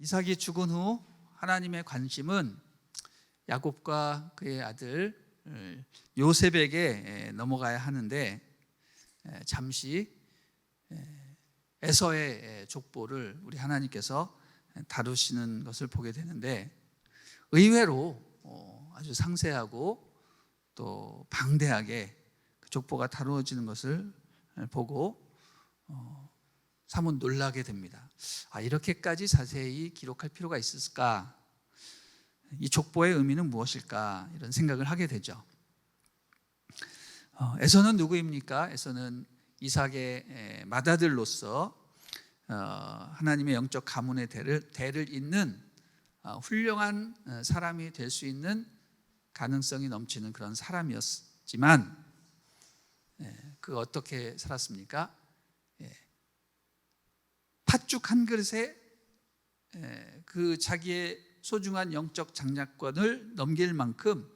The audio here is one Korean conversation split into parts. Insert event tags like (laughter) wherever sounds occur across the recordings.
이삭이 죽은 후 하나님의 관심은 야곱과 그의 아들 어, 요셉에게 넘어가야 하는데 에, 잠시 에, 에서의 족보를 우리 하나님께서 다루시는 것을 보게 되는데 의외로 어, 아주 상세하고 또 방대하게 그 족보가 다루어지는 것을 보고 어, 사뭇 놀라게 됩니다. 아, 이렇게까지 자세히 기록할 필요가 있을까? 이 족보의 의미는 무엇일까? 이런 생각을 하게 되죠. 어, 에서는 누구입니까? 에서는 이삭의 에, 맏아들로서 어, 하나님의 영적 가문의 대를, 대를 잇는 어, 훌륭한 어, 사람이 될 수 있는 가능성이 넘치는 그런 사람이었지만 예, 그 어떻게 살았습니까? 예, 팥죽 한 그릇에 예, 그 자기의 소중한 영적 장작권을 넘길 만큼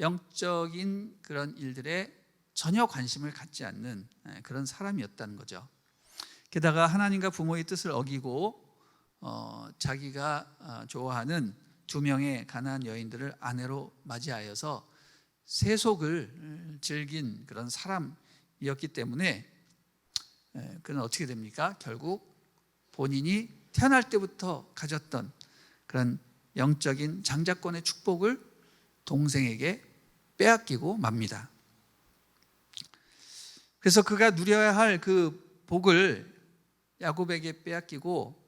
영적인 그런 일들에 전혀 관심을 갖지 않는 예, 그런 사람이었다는 거죠. 게다가 하나님과 부모의 뜻을 어기고 어, 자기가 어, 좋아하는 두 명의 가나안 여인들을 아내로 맞이하여서 세속을 즐긴 그런 사람이었기 때문에 에, 그는 어떻게 됩니까? 결국 본인이 태어날 때부터 가졌던 그런 영적인 장자권의 축복을 동생에게 빼앗기고 맙니다. 그래서 그가 누려야 할 그 복을 야곱에게 빼앗기고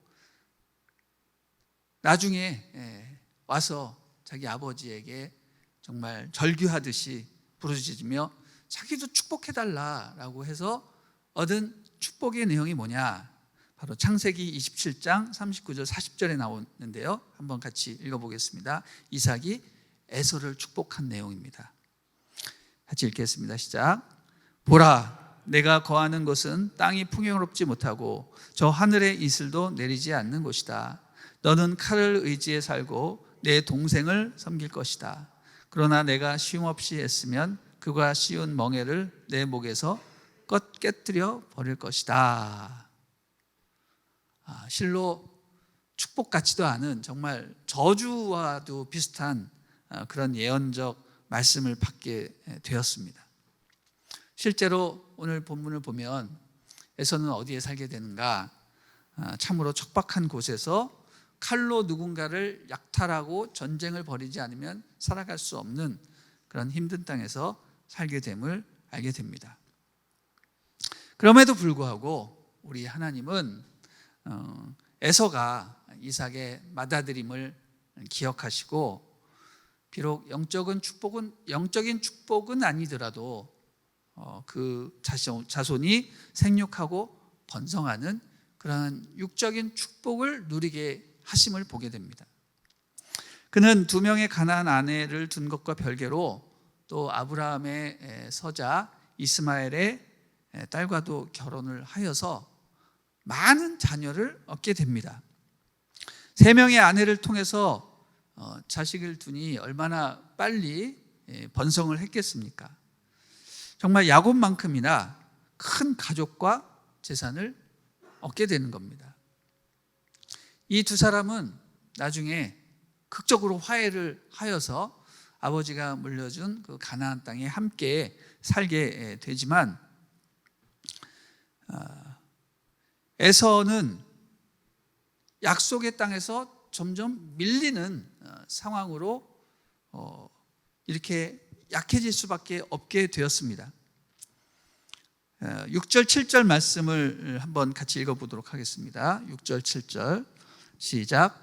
나중에 에, 와서 자기 아버지에게 정말 절규하듯이 부르짖으며 자기도 축복해달라라고 해서 얻은 축복의 내용이 뭐냐? 바로 창세기 27장 39절 40절에 나오는데요. 한번 같이 읽어보겠습니다. 이삭이 에서를 축복한 내용입니다. 같이 읽겠습니다. 시작. 보라, 내가 거하는 곳은 땅이 풍요롭지 못하고 저 하늘의 이슬도 내리지 않는 곳이다. 너는 칼을 의지해 살고 내 동생을 섬길 것이다. 그러나 내가 쉼없이 했으면 그가 씌운 멍에를 내 목에서 껏 깨뜨려 버릴 것이다. 아, 실로 축복 같지도 않은 정말 저주와도 비슷한 아, 그런 예언적 말씀을 받게 되었습니다. 실제로 오늘 본문을 보면 에서는 어디에 살게 되는가? 아, 참으로 척박한 곳에서 칼로 누군가를 약탈하고 전쟁을 벌이지 않으면 살아갈 수 없는 그런 힘든 땅에서 살게 됨을 알게 됩니다. 그럼에도 불구하고 우리 하나님은 어, 에서가 이삭의 맏아들임을 기억하시고 비록 영적인 축복은 영적인 축복은 아니더라도 어, 그 자손, 자손이 생육하고 번성하는 그런 육적인 축복을 누리게 하심을 보게 됩니다. 그는 두 명의 가나안 아내를 둔 것과 별개로 또 아브라함의 서자 이스마엘의 딸과도 결혼을 하여서 많은 자녀를 얻게 됩니다. 세 명의 아내를 통해서 어, 자식을 두니 얼마나 빨리 번성을 했겠습니까? 정말 야곱만큼이나 큰 가족과 재산을 얻게 되는 겁니다. 이 두 사람은 나중에 극적으로 화해를 하여서 아버지가 물려준 그 가나안 땅에 함께 살게 되지만 에서는 약속의 땅에서 점점 밀리는 어, 상황으로 어, 이렇게 약해질 수밖에 없게 되었습니다. 6절, 7절 말씀을 한번 같이 읽어보도록 하겠습니다. 6절, 7절 시작.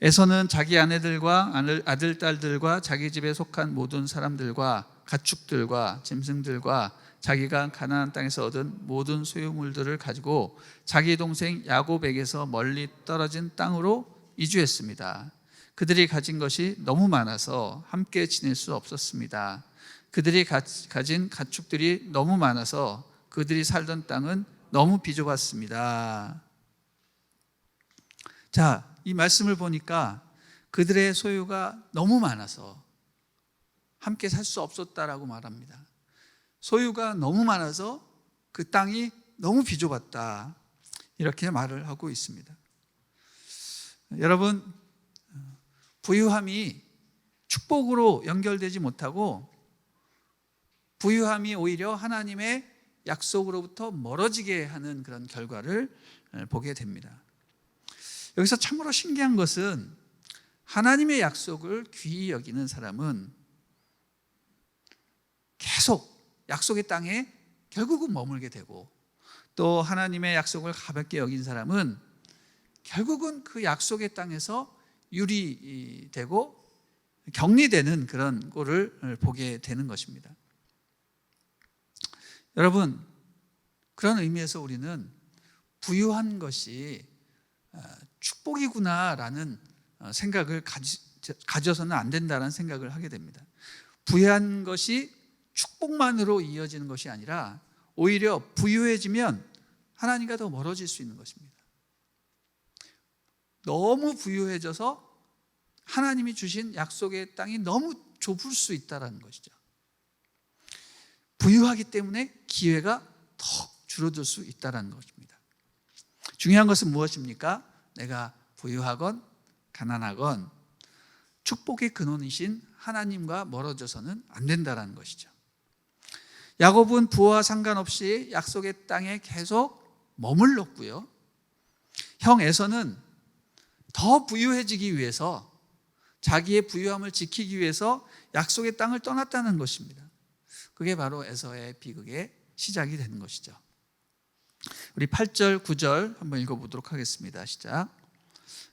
에서는 자기 아내들과 아들, 딸들과 자기 집에 속한 모든 사람들과 가축들과 짐승들과 자기가 가나안 땅에서 얻은 모든 소유물들을 가지고 자기 동생 야곱에게서 멀리 떨어진 땅으로 이주했습니다. 그들이 가진 것이 너무 많아서 함께 지낼 수 없었습니다. 그들이 가진 가축들이 너무 많아서 그들이 살던 땅은 너무 비좁았습니다. 자, 이 말씀을 보니까 그들의 소유가 너무 많아서 함께 살 수 없었다라고 말합니다. 소유가 너무 많아서 그 땅이 너무 비좁았다. 이렇게 말을 하고 있습니다. 여러분 부유함이 축복으로 연결되지 못하고 부유함이 오히려 하나님의 약속으로부터 멀어지게 하는 그런 결과를 보게 됩니다. 여기서 참으로 신기한 것은 하나님의 약속을 귀히 여기는 사람은 계속 약속의 땅에 결국은 머물게 되고 또 하나님의 약속을 가볍게 여긴 사람은 결국은 그 약속의 땅에서 유리되고 격리되는 그런 꼴을 보게 되는 것입니다. 여러분, 그런 의미에서 우리는 부유한 것이 어, 축복이구나라는 어, 생각을 가져서는 안 된다는 생각을 하게 됩니다. 부유한 것이 축복만으로 이어지는 것이 아니라 오히려 부유해지면 하나님과 더 멀어질 수 있는 것입니다. 너무 부유해져서 하나님이 주신 약속의 땅이 너무 좁을 수 있다는 것이죠. 부유하기 때문에 기회가 더 줄어들 수 있다는 것입니다. 중요한 것은 무엇입니까? 내가 부유하건 가난하건 축복의 근원이신 하나님과 멀어져서는 안 된다는 것이죠. 야곱은 부와 상관없이 약속의 땅에 계속 머물렀고요. 형 에서는 더 부유해지기 위해서 자기의 부유함을 지키기 위해서 약속의 땅을 떠났다는 것입니다. 그게 바로 에서의 비극의 시작이 되는 것이죠. 우리 8절, 9절 한번 읽어보도록 하겠습니다. 시작.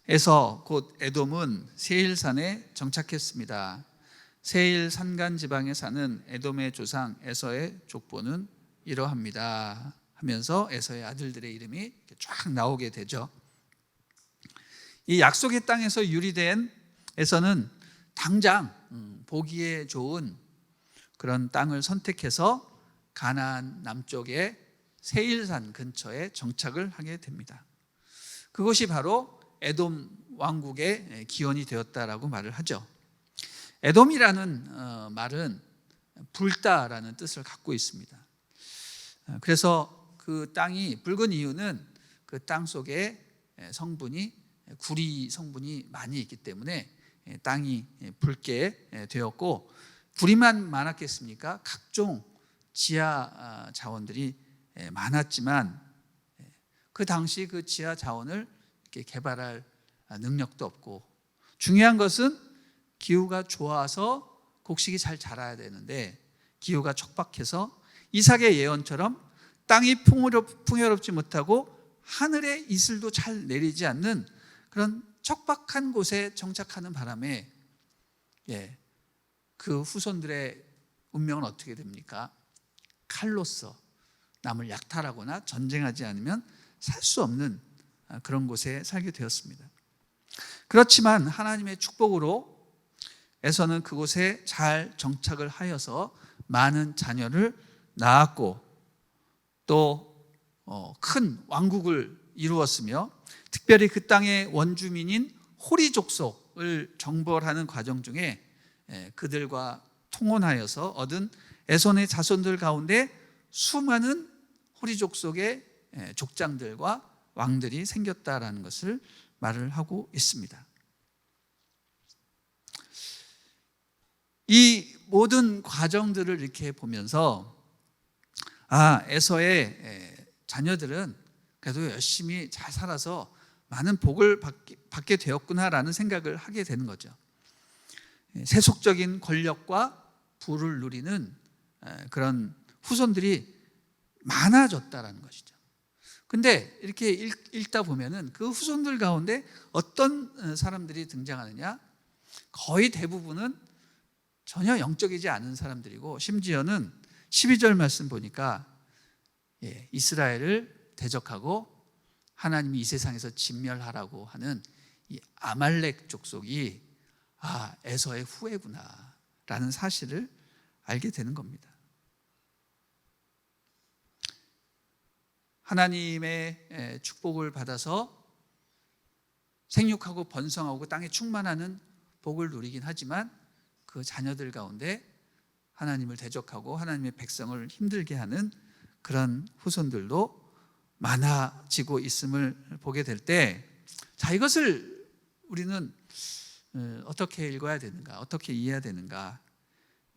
에서 곧 에돔은 세일산에 정착했습니다. 세일 산간 지방에 사는 에돔의 조상 에서의 족보는 이러합니다. 하면서 에서의 아들들의 이름이 쫙 나오게 되죠. 이 약속의 땅에서 유리된 에서는 당장 음, 보기에 좋은 그런 땅을 선택해서 가나안 남쪽의 세일산 근처에 정착을 하게 됩니다. 그것이 바로 에돔 왕국의 기원이 되었다라고 말을 하죠. 에돔이라는 어, 말은 붉다라는 뜻을 갖고 있습니다. 어, 그래서 그 땅이 붉은 이유는 그 땅 속에 성분이 구리 성분이 많이 있기 때문에 땅이 붉게 되었고 구리만 많았겠습니까? 각종 지하 아, 자원들이 많았지만 그 당시 그 지하 자원을 개발할 능력도 없고 중요한 것은 기후가 좋아서 곡식이 잘 자라야 되는데 기후가 척박해서 이삭의 예언처럼 땅이 풍요롭, 풍요롭 지 못하고 하늘의 이슬도 잘 내리지 않는 그런 척박한 곳에 정착하는 바람에 예, 그 후손들의 운명은 어떻게 됩니까? 칼로서 남을 약탈하거나 전쟁하지 않으면 살 수 없는 그런 곳에 살게 되었습니다. 그렇지만 하나님의 축복으로 에서는 그곳에 잘 정착을 하여서 많은 자녀를 낳았고 또큰 어, 왕국을 이루었으며 특별히 그 땅의 원주민인 호리 족속을 정벌하는 과정 중에 그들과 통혼하여서 얻은 에손의 자손들 가운데 수많은 호리 족속의 족장들과 왕들이 생겼다라는 것을 말을 하고 있습니다. 이 모든 과정들을 이렇게 보면서 아 에서의 자녀들은 그래도 열심히 잘 살아서 많은 복을 받게, 받게 되었구나라는 생각을 하게 되는 거죠. 세속적인 권력과 부를 누리는 그런 후손들이 많아졌다라는 것이죠. 근데 이렇게 읽, 다 보면은 그 후손들 가운데 어떤 어, 사람들이 등장하느냐? 거의 대부분은 전혀 영적이지 않은 사람들이고 심지어는 12절 말씀 보니까 예, 이스라엘을 대적하고 하나님이 이 세상에서 진멸하라고 하는 이 아말렉 족속이 아, 에서의 후예구나 라는 사실을 알게 되는 겁니다. 하나님의 축복을 받아서 생육하고 번성하고 땅에 충만하는 복을 누리긴 하지만 그 자녀들 가운데 하나님을 대적하고 하나님의 백성을 힘들게 하는 그런 후손들도 많아지고 있음을 보게 될 때, 자, 이것을 우리는 어, 어떻게 읽어야 되는가, 어떻게 이해해야 되는가?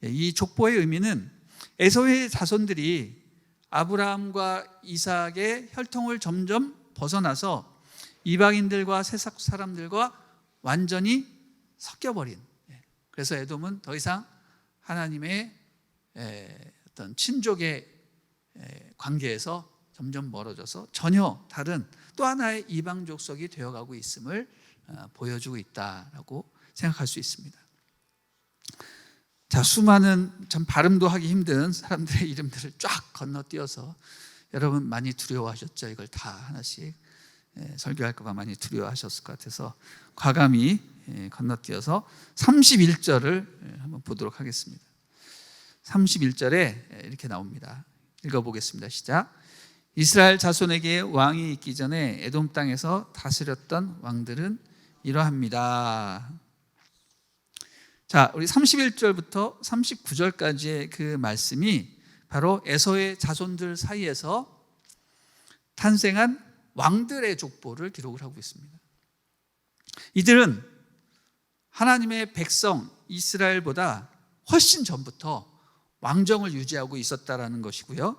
예, 이 족보의 의미는 에서의 자손들이 아브라함과 이삭의 혈통을 점점 벗어나서 이방인들과 세상 사람들과 완전히 섞여버린. 예, 그래서 에돔은 더 이상 하나님의 에, 어떤 친족의 에, 관계에서 점점 멀어져서 전혀 다른 또 하나의 이방 족속이 되어가고 있음을 어, 보여주고 있다라고 생각할 수 있습니다. 자, 수많은 참 발음도 하기 힘든 사람들의 이름들을 쫙 건너뛰어서 여러분 많이 두려워하셨죠. 이걸 다 하나씩 예, 설교할까봐 많이 두려워하셨을 것 같아서 과감히 예, 건너뛰어서 31절을 한번 보도록 하겠습니다. 31절에 이렇게 나옵니다. 읽어보겠습니다. 시작. 이스라엘 자손에게 왕이 있기 전에 에돔 땅에서 다스렸던 왕들은 이러합니다. 자, 우리 31절부터 39절까지의 그 말씀이 바로 에서의 자손들 사이에서 탄생한 왕들의 족보를 기록을 하고 있습니다. 이들은 하나님의 백성 이스라엘보다 훨씬 전부터 왕정을 유지하고 있었다라는 것이고요.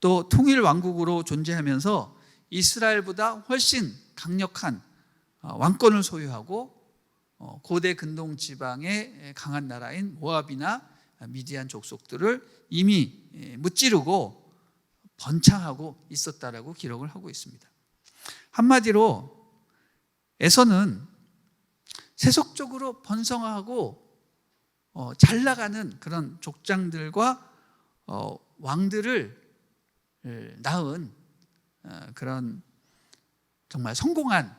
또 통일 왕국으로 존재하면서 이스라엘보다 훨씬 강력한 어, 왕권을 소유하고 어, 고대 근동 지방의 강한 나라인 모압이나 미디안 족속들을 이미 예, 무찌르고 번창하고 있었다라고 기록을 하고 있습니다. 한마디로 에서는 세속적으로 번성하고 어, 잘 나가는 그런 족장들과 어, 왕들을 낳은 어, 그런 정말 성공한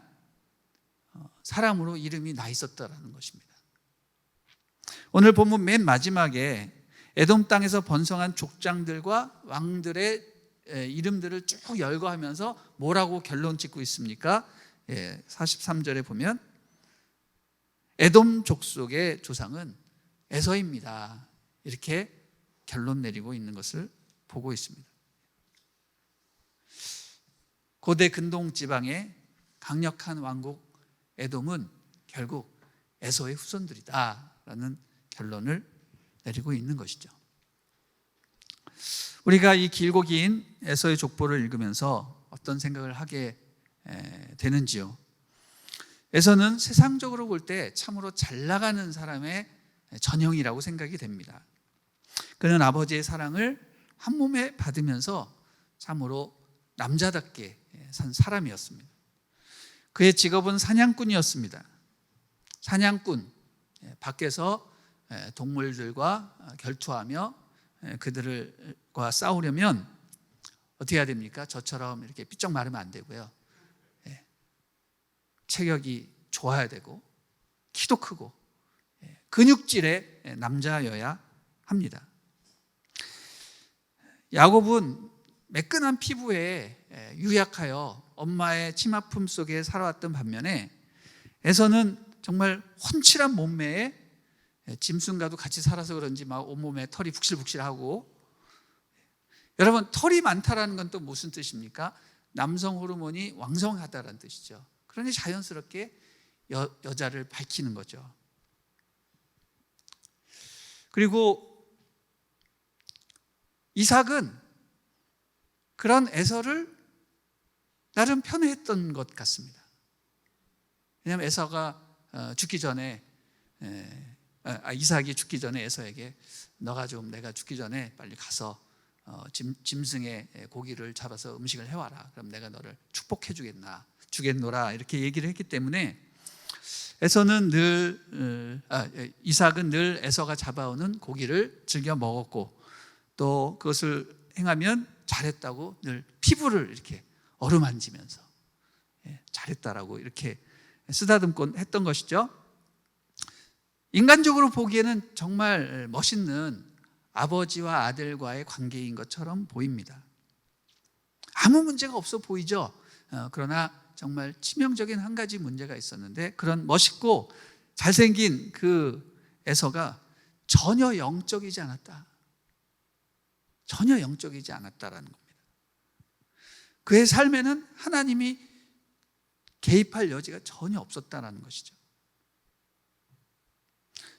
어, 사람으로 이름이 나 있었다라는 것입니다. 오늘 본문 맨 마지막에 에돔 땅에서 번성한 족장들과 왕들의 이름들을 쭉 열거하면서 뭐라고 결론 짓고 있습니까? 43절에 예, 보면 에돔 족속의 조상은 에서입니다. 이렇게 결론 내리고 있는 것을 보고 있습니다. 고대 근동 지방의 강력한 왕국 에돔은 결국 에서의 후손들이다라는 결론을 내리고 있는 것이죠. 우리가 이 길고 긴 에서의 족보를 읽으면서 어떤 생각을 하게 되는지요. 에서는 세상적으로 볼 때 참으로 잘 나가는 사람의 전형이라고 생각이 됩니다. 그는 아버지의 사랑을 한 몸에 받으면서 참으로 남자답게 산 사람이었습니다. 그의 직업은 사냥꾼이었습니다. 사냥꾼, 밖에서 동물들과 결투하며 그들과 싸우려면 어떻게 해야 됩니까? 저처럼 이렇게 삐쩍 마르면 안 되고요. 체격이 좋아야 되고, 키도 크고, 근육질의 남자여야 합니다. 야곱은 매끈한 피부에 유약하여 엄마의 치마품 속에 살아왔던 반면에 에서는 정말 훤칠한 몸매에 짐승과도 같이 살아서 그런지 막 온몸에 털이 북실북실하고 여러분 털이 많다라는 건 또 무슨 뜻입니까? 남성 호르몬이 왕성하다라는 뜻이죠. 그러니 자연스럽게 여, 여자를 밝히는 거죠. 그리고 이삭은 그런 에서를 나름 편애했던 것 같습니다. 왜냐하면 에서가 어, 죽기 전에 아, 이삭이 죽기 전에 에서에게 너가 좀 내가 죽기 전에 빨리 가서 어, 짐, 짐승의 고기를 잡아서 음식을 해와라. 그럼 내가 너를 축복해 주겠나 주겠노라 이렇게 얘기를 했기 때문에 에서는 늘 어, 아, 예, 이삭은 늘 에서가 잡아오는 고기를 즐겨 먹었고 또 그것을 행하면 잘했다고 늘 피부를 이렇게 어루만지면서 예, 잘했다라고 이렇게 쓰다듬곤 했던 것이죠. 인간적으로 보기에는 정말 멋있는 아버지와 아들과의 관계인 것처럼 보입니다. 아무 문제가 없어 보이죠. 어, 그러나 정말 치명적인 한 가지 문제가 있었는데 그런 멋있고 잘생긴 그 에서가 전혀 영적이지 않았다. 전혀 영적이지 않았다라는 겁니다. 그의 삶에는 하나님이 개입할 여지가 전혀 없었다라는 것이죠.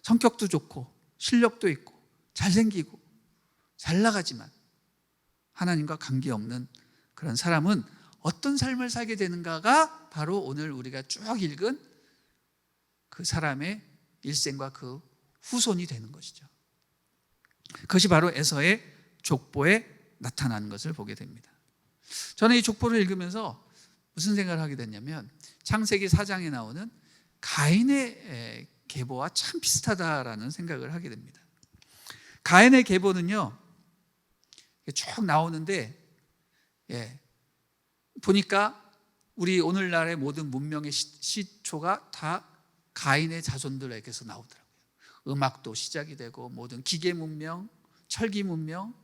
성격도 좋고 실력도 있고 잘생기고 잘 나가지만 하나님과 관계없는 그런 사람은 어떤 삶을 살게 되는가가 바로 오늘 우리가 쭉 읽은 그 사람의 일생과 그 후손이 되는 것이죠. 그것이 바로 에서의 족보에 나타나는 것을 보게 됩니다. 저는 이 족보를 읽으면서 무슨 생각을 하게 됐냐면 창세기 4장에 나오는 가인의 계보와 참 비슷하다라는 생각을 하게 됩니다. 가인의 계보는요 쭉 나오는데 예, 보니까 우리 오늘날의 모든 문명의 시, 초가다 가인의 자손들에게서 나오더라고요. 음악도 시작이 되고 모든 기계 문명, 철기 문명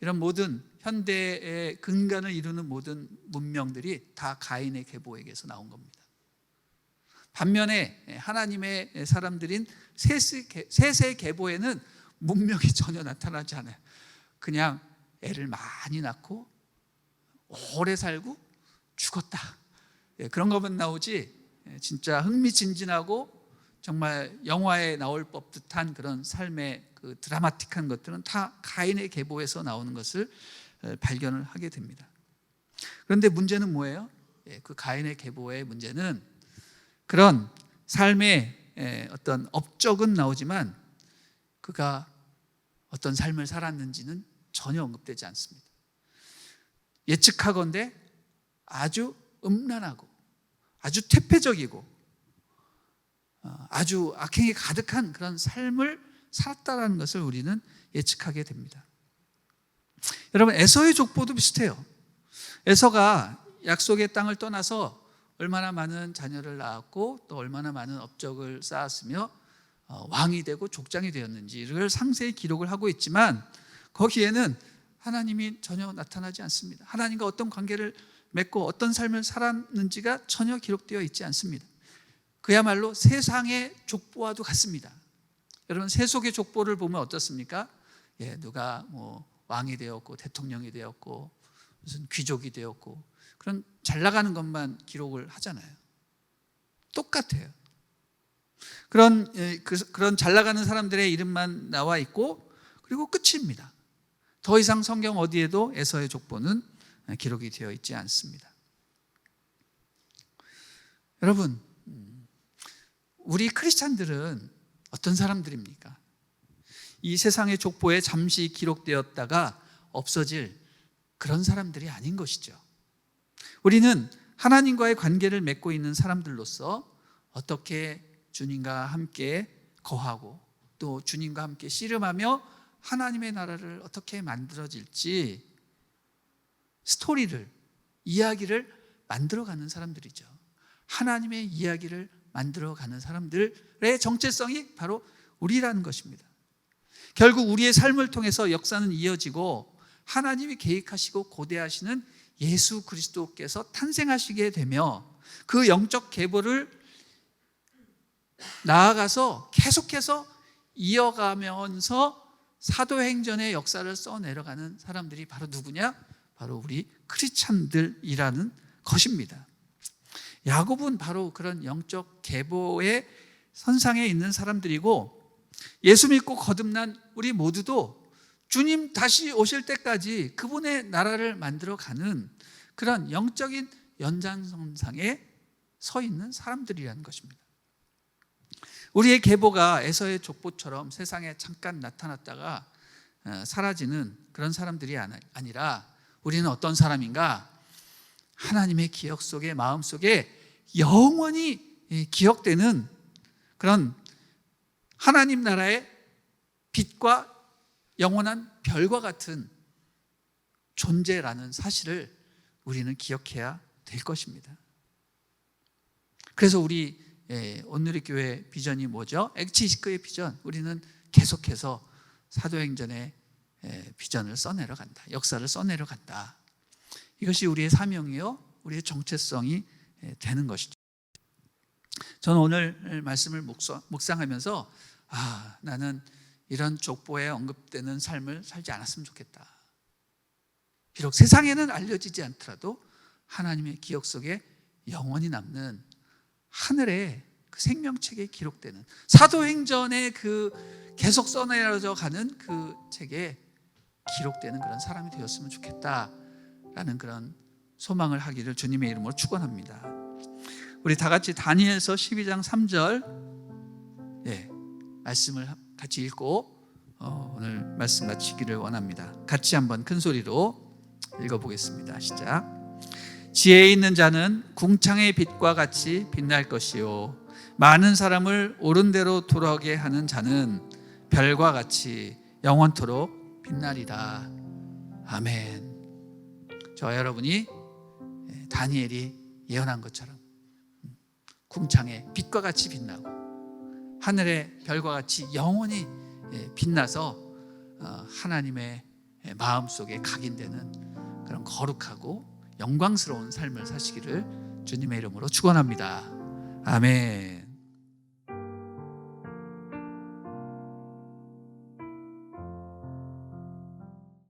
이런 모든 현대의 근간을 이루는 모든 문명들이 다 가인의 계보에게서 나온 겁니다. 반면에 하나님의 사람들인 셋의 계보에는 문명이 (laughs) 전혀 나타나지 않아요. 그냥 애를 많이 낳고 오래 살고 죽었다. 예, 그런 것만 나오지 예, 진짜 흥미진진하고 정말 영화에 나올 법듯한 그런 삶의 그 드라마틱한 것들은 다 가인의 계보에서 나오는 것을 발견을 하게 됩니다. 그런데 문제는 뭐예요? 예, 그 가인의 계보의 문제는 그런 삶의 어떤 업적은 나오지만 그가 어떤 삶을 살았는지는 전혀 언급되지 않습니다. 예측하건대 아주 음란하고 아주 퇴폐적이고 어, 아주 악행이 가득한 그런 삶을 살았다라는 것을 우리는 예측하게 됩니다. 여러분 에서의 족보도 비슷해요. 에서가 약속의 땅을 떠나서 얼마나 많은 자녀를 낳았고 또 얼마나 많은 업적을 쌓았으며 어, 왕이 되고 족장이 되었는지를 상세히 기록을 하고 있지만 거기에는 하나님이 전혀 나타나지 않습니다. 하나님과 어떤 관계를 맺고 어떤 삶을 살았는지가 전혀 기록되어 있지 않습니다. 그야말로 세상의 족보와도 같습니다. 여러분 세속의 족보를 보면 어떻습니까? 예, 누가 뭐 왕이 되었고 대통령이 되었고 무슨 귀족이 되었고 그런 잘 나가는 것만 기록을 하잖아요. 똑같아요. 그런 예, 그, 그런 잘 나가는 사람들의 이름만 나와 있고 그리고 끝입니다. 더 이상 성경 어디에도 에서의 족보는 기록이 되어 있지 않습니다. 여러분, 우리 크리스찬들은 어떤 사람들입니까? 이 세상의 족보에 잠시 기록되었다가 없어질 그런 사람들이 아닌 것이죠. 우리는 하나님과의 관계를 맺고 있는 사람들로서 어떻게 주님과 함께 거하고 또 주님과 함께 씨름하며 하나님의 나라를 어떻게 만들어질지 스토리를 이야기를 만들어가는 사람들이죠. 하나님의 이야기를 만들어가는 사람들의 정체성이 바로 우리라는 것입니다. 결국 우리의 삶을 통해서 역사는 이어지고 하나님이 계획하시고 고대하시는 예수 그리스도께서 탄생하시게 되며 그 영적 계보를 나아가서 계속해서 이어가면서 사도행전의 역사를 써내려가는 사람들이 바로 누구냐? 바로 우리 크리스찬들이라는 것입니다. 야곱은 바로 그런 영적 계보의 선상에 있는 사람들이고 예수 믿고 거듭난 우리 모두도 주님 다시 오실 때까지 그분의 나라를 만들어 가는 그런 영적인 연장선상에 서 있는 사람들이라는 것입니다. 우리의 계보가 에서의 족보처럼 세상에 잠깐 나타났다가 어, 사라지는 그런 사람들이 아니라 우리는 어떤 사람인가? 하나님의 기억 속에 마음 속에 영원히 기억되는 그런 하나님 나라의 빛과 영원한 별과 같은 존재라는 사실을 우리는 기억해야 될 것입니다. 그래서 우리 예, 오늘의 교회 비전이 뭐죠? 엑치시크의 비전. 우리는 계속해서 사도행전의 예, 비전을 써내려 간다. 역사를 써내려 간다. 이것이 우리의 사명이요, 우리의 정체성이 예, 되는 것이죠. 저는 오늘 말씀을 묵상하면서 아, 나는 이런 족보에 언급되는 삶을 살지 않았으면 좋겠다. 비록 세상에는 알려지지 않더라도 하나님의 기억 속에 영원히 남는 하늘의 그 생명책에 기록되는 사도행전의 그 계속 써내려져 가는 그 책에 기록되는 그런 사람이 되었으면 좋겠다라는 그런 소망을 하기를 주님의 이름으로 축원합니다. 우리 다 같이 다니엘서 12장 3절 예, 말씀을 같이 읽고 어, 오늘 말씀 마치기를 원합니다. 같이 한번 큰 소리로 읽어보겠습니다. 시작. 지혜 있는 자는 궁창의 빛과 같이 빛날 것이요 많은 사람을 옳은 대로 돌아오게 하는 자는 별과 같이 영원토록 빛나리라. 아멘. 저 여러분이 예, 다니엘이 예언한 것처럼 궁창의 빛과 같이 빛나고 하늘의 별과 같이 영원히 예, 빛나서 어, 하나님의 예, 마음 속에 각인되는 그런 거룩하고 영광스러운 삶을 사시기를 주님의 이름으로 축원합니다. 아멘.